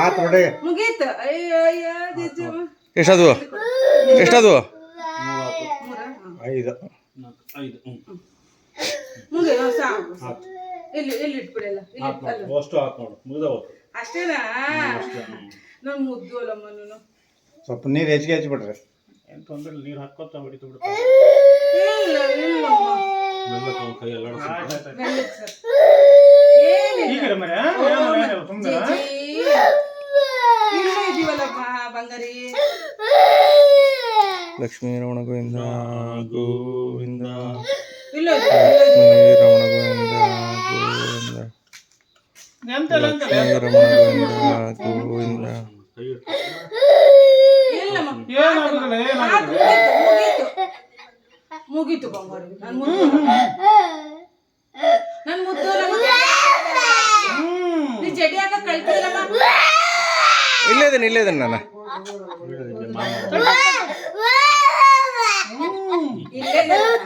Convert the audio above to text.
ಆತ್ ನೋಡಿ ಮುಗೀತು. ಎಷ್ಟದು ಎಷ್ಟದು ಐದು. ಸಾಕು ಇಲ್ಲಿ ಇಲ್ಲಿ ಇಟ್ಬಿಡಲ್ಲ ಇಲ್ಲಿ. ನೋಡು ಅಷ್ಟು ಆತ್ ನೋಡು ಮುಗ್ದ ಹೋತು. ಅಷ್ಟೇನಾ? ನನ್ ಮುದ್ದು ಅಲ್ಲಮ್ಮ ನೀನು ಸ್ವಲ್ಪ ನೀರು ಹೆಚ್ಚಿಗೆ ಹಚ್ಚಿಬಿಟ್ರೆ. ಏನು ತೊಂದರೆ ನೀರು ಹಾಕೋತ ಹೊಡಿತು ಬಿಡ್ತಾವೆ ಲಕ್ಷ್ಮೀ ರಮಣ ಗೋವಿಂದ ಗೋವಿಂದ ಇಲ್ಲ. ಲಕ್ಷ್ಮೀ ರಮಣ ಗೋವಿಂದ. ಗೋವಿಂದ ಲಕ್ಷ್ಮೀ ರಮಣ ಗೋವಿಂದ. ಗೋವಿಂದ ಕೈ ಇಟ್ಟು ಇಲ್ಲಮ್ಮ ಆತು, ಮುಗೀತು, ಬಂಗಾರಿ. ನನ್ ಮುದ್ದು ಜಡಿ ಹಾಕ ಕಳ್ತಿಲ್ಲಮ್ಮ ಇಲ್ಲೇ ಇದೀನಿ ನಾನು. ಇಲ್ಲೇ ಇದ್ದಾಳಮ್ಮ.